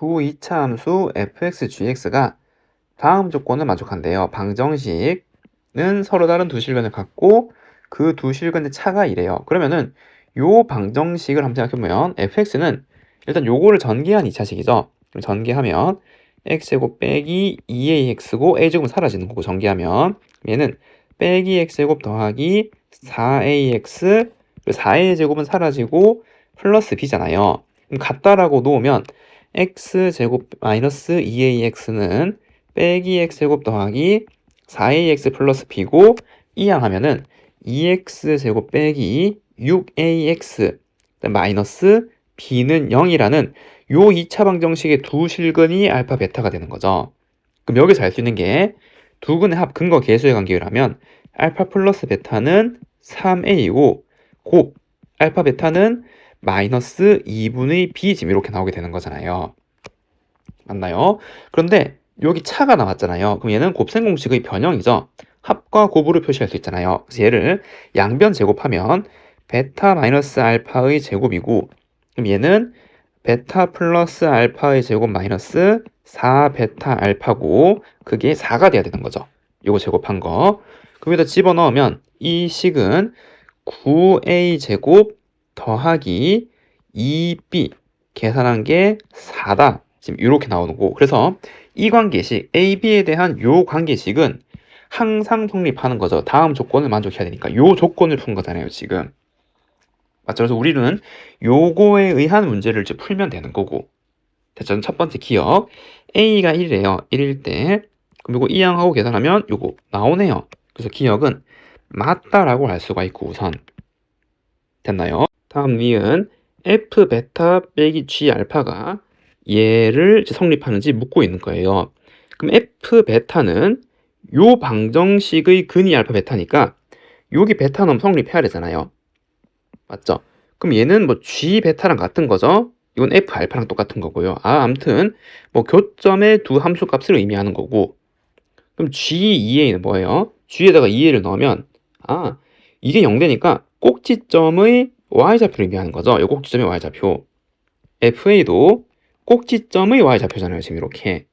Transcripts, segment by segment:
두 2차 함수 fx, gx가 다음 조건을 만족한대요. 방정식은 서로 다른 두 실근을 갖고 그 두 실근의 차가 이래요. 그러면은 요 방정식을 한번 생각해보면 fx는 일단 요거를 전개한 2차식이죠. 그럼 전개하면 x제곱 빼기 2ax고 a제곱은 사라지는 거고 전개하면 얘는 빼기 x제곱 더하기 4ax 4a 제곱은 사라지고 플러스 b잖아요. 그럼 같다라고 놓으면 x제곱 마이너스 2ax는 빼기 x제곱 더하기 4ax 플러스 b고 이항하면은 2x제곱 빼기 6ax 마이너스 b는 0이라는 요 2차 방정식의 두 실근이 알파 베타가 되는 거죠. 그럼 여기서 알 수 있는 게 두 근의 합 근거 계수의 관계를 하면 알파 플러스 베타는 3a이고 곱 알파 베타는 마이너스 2분의 b 지금 이렇게 나오게 되는 거잖아요. 맞나요? 그런데 여기 차가 나왔잖아요. 그럼 얘는 곱셈 공식의 변형이죠. 합과 곱으로 표시할 수 있잖아요. 그래서 얘를 양변 제곱하면 베타 마이너스 알파의 제곱이고 그럼 얘는 베타 플러스 알파의 제곱 마이너스 4 베타 알파고 그게 4가 돼야 되는 거죠. 요거 제곱한 거. 그럼 여기다 집어넣으면 이 식은 9a 제곱 더하기 2b 계산한 게 4다. 지금 이렇게 나오는 거. 그래서 이 관계식 AB에 대한 요 관계식은 항상 성립하는 거죠. 다음 조건을 만족해야 되니까 요 조건을 푼 거잖아요. 지금. 맞죠? 그래서 우리는 요거에 의한 문제를 이제 풀면 되는 거고. 됐죠? 첫 번째 기억. A가 1이래요. 1일 때. 그럼 요거 이항하고 계산하면 요거 나오네요. 그래서 기억은 맞다라고 할 수가 있고 우선. 됐나요? 다음 니은 F 베타 빼기 G 알파가 얘를 성립하는지 묻고 있는 거예요. 그럼 F 베타는 요 방정식의 근이 알파 베타니까 여기 베타 넣으면 성립해야 되잖아요. 맞죠? 그럼 얘는 뭐 G 베타랑 같은 거죠? 이건 F 알파랑 똑같은 거고요. 아, 아무튼 뭐 교점의 두 함수 값을 의미하는 거고 그럼 G2A는 뭐예요? G에다가 2A를 넣으면 아, 이게 0되니까 꼭지점의 y좌표를 의미하는 거죠. 이 꼭지점의 y좌표. FA도 꼭지점의 y좌표잖아요. 지금 이렇게.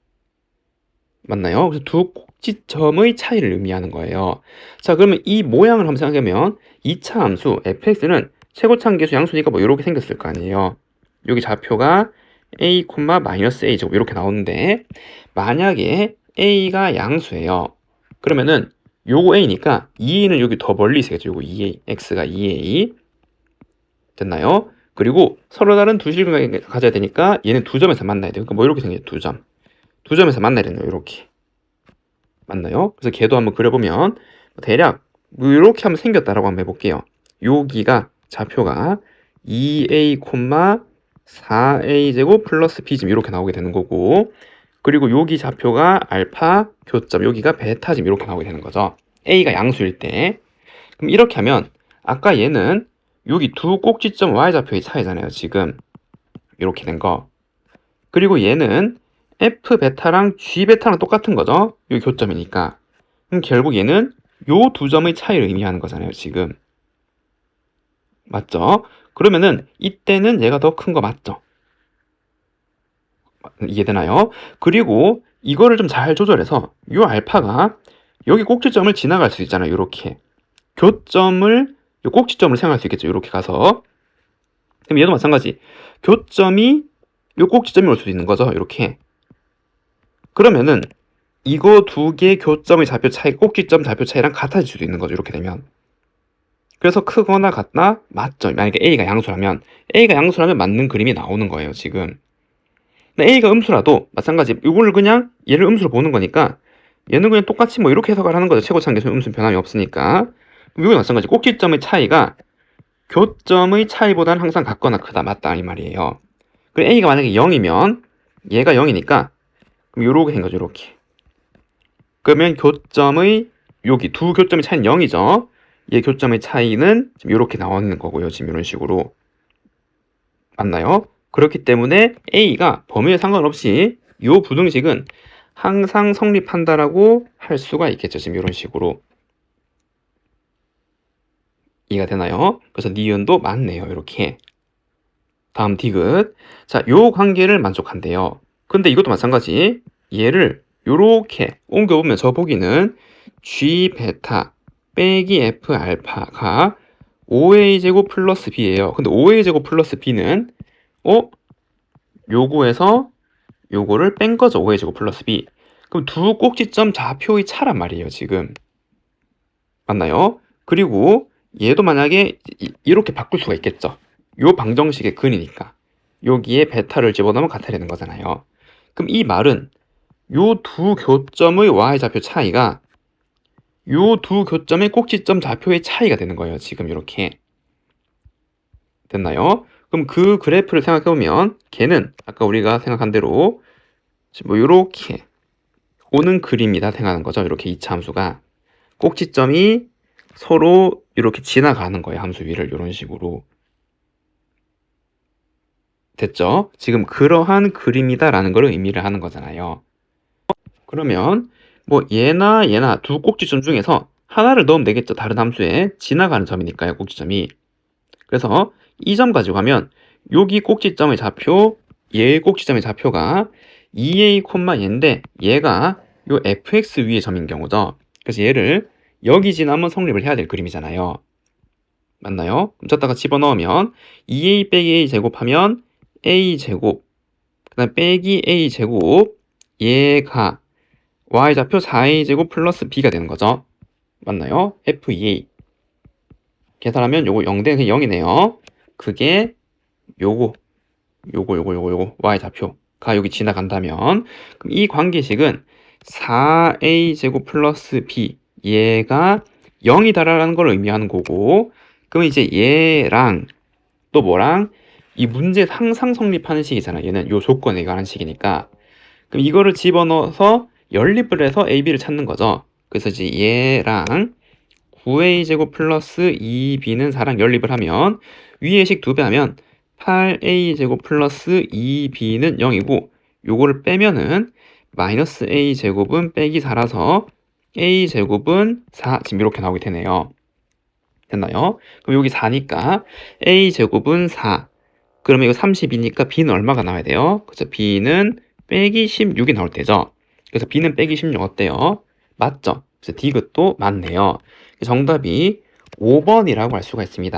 맞나요? 그래서 두 꼭지점의 차이를 의미하는 거예요. 자, 그러면 이 모양을 한번 생각하면 2차 함수 fx는 최고차함계수 양수니까 뭐 이렇게 생겼을 거 아니에요. 여기 좌표가 a, 마이너스 a 제곱 이렇게 나오는데 만약에 a가 양수예요. 그러면은 요거 a니까 2a는 여기 더 멀리 있어야죠. 요거 2a, x가 2a 됐나요? 그리고 서로 다른 두 실근을 가져야 되니까 얘는 두 점에서 만나야 돼요. 그러니까 뭐 이렇게 생겨요. 두 점. 두 점에서 만나야 되네요. 이렇게. 맞나요? 그래서 걔도 한번 그려보면 대략 뭐 이렇게 한번 생겼다라고 한번 해볼게요. 여기가 좌표가 2a, 4a 제곱 플러스 b 점 이렇게 나오게 되는 거고 그리고 여기 좌표가 알파 교점 여기가 베타 점 이렇게 나오게 되는 거죠. a가 양수일 때 그럼 이렇게 하면 아까 얘는 여기 두 꼭지점 y좌표의 차이잖아요. 지금 이렇게 된 거. 그리고 얘는 f 베타랑 g 베타랑 똑같은 거죠. 여기 교점이니까. 그럼 결국 얘는 요 두 점의 차이를 의미하는 거잖아요. 지금. 맞죠? 그러면은 이때는 얘가 더 큰 거 맞죠? 이해되나요? 그리고 이거를 좀 잘 조절해서 요 알파가 여기 꼭지점을 지나갈 수 있잖아요. 이렇게. 교점을 요 꼭지점을 생각할 수 있겠죠. 이렇게 가서. 그럼 얘도 마찬가지. 교점이 요 꼭지점이 올 수도 있는 거죠. 이렇게. 그러면은 이거 두 개의 교점의 좌표 차이, 꼭지점 좌표 차이랑 같아질 수도 있는 거죠. 이렇게 되면. 그래서 크거나 같나? 맞죠. 만약에 A가 양수라면 A가 양수라면 맞는 그림이 나오는 거예요. 지금. A가 음수라도 마찬가지. 이걸 그냥 얘를 음수로 보는 거니까 얘는 그냥 똑같이 뭐 이렇게 해석을 하는 거죠. 최고차계수 음수 변함이 없으니까. 이거 마찬가지. 꼭지점의 차이가 교점의 차이보다는 항상 같거나 크다. 맞다. 이 말이에요. 그리고 A가 만약에 0이면 얘가 0이니까 그럼 요렇게 된 거죠. 요렇게. 그러면 교점의 여기 두 교점의 차이는 0이죠. 얘 교점의 차이는 지금 이렇게 나오는 거고요. 지금 이런 식으로. 맞나요? 그렇기 때문에 A가 범위에 상관없이 이 부등식은 항상 성립한다라고 할 수가 있겠죠. 지금 이런 식으로. 이해가 되나요? 그래서 니은도 맞네요. 이렇게. 다음 디귿. 자, 요 관계를 만족한대요. 근데 이것도 마찬가지. 얘를 요렇게 옮겨보면 저 보기는 G 베타 빼기 F 알파가 5A 제곱 플러스 B예요. 근데 5A 제곱 플러스 B는 어? 요거에서 요거를 뺀 거죠. 5A 제곱 플러스 B. 그럼 두 꼭지점 좌표의 차란 말이에요, 지금. 맞나요? 그리고 얘도 만약에 이- 이렇게 바꿀 수가 있겠죠. 요 방정식의 근이니까. 여기에 베타를 집어넣으면 같아 되는 거잖아요. 그럼 이 말은 요 두 교점의 y좌표 차이가 요 두 교점의 꼭지점 좌표의 차이가 되는 거예요. 지금 이렇게. 됐나요? 그럼 그 그래프를 생각해 보면 걔는 아까 우리가 생각한 대로 뭐 요렇게 오는 그림이다 생각하는 거죠. 이렇게 이차 함수가 꼭지점이 서로 이렇게 지나가는 거예요. 함수 위를 이런 식으로. 됐죠? 지금 그러한 그림이다라는 걸 의미를 하는 거잖아요. 그러면 뭐 얘나 얘나 두 꼭지점 중에서 하나를 넣으면 되겠죠. 다른 함수에 지나가는 점이니까요. 꼭지점이. 그래서 이 점 가지고 하면 여기 꼭지점의 좌표, 얘의 꼭지점의 좌표가 2a, 얘인데 얘가 요 fx 위의 점인 경우죠. 그래서 얘를 여기 지나면 성립을 해야 될 그림이잖아요. 맞나요? 쳤다가 집어넣으면 2a 빼기 a 제곱하면 a 제곱 그 다음 빼기 a 제곱 얘가 y좌표 4a 제곱 플러스 b가 되는 거죠. 맞나요? f2a 계산하면 요거 0대는 0이네요. 그게 요거 요거 요거 요거 요거 y좌표가 여기 지나간다면 그럼 이 관계식은 4a 제곱 플러스 b 얘가 0이다라는 걸 의미하는 거고 그럼 이제 얘랑 또 뭐랑 이 문제 항상 성립하는 식이잖아. 얘는 요 조건에 관한 식이니까. 그럼 이거를 집어넣어서 연립을 해서 a, b를 찾는 거죠. 그래서 이제 얘랑 9a 제곱 플러스 2b는 4랑 연립을 하면 위의 식 2배 하면 8a 제곱 플러스 2b는 0이고 요거를 빼면은 마이너스 a 제곱은 빼기 4라서 a 제곱은 4 지금 이렇게 나오게 되네요. 됐나요? 그럼 여기 4니까 a 제곱은 4 그러면 이거 30이니까 b는 얼마가 나와야 돼요? 그래서 b는 빼기 16이 나올 때죠. 그래서 b는 빼기 16 어때요? 맞죠? 그래서 디귿도 맞네요. 정답이 5번이라고 할 수가 있습니다.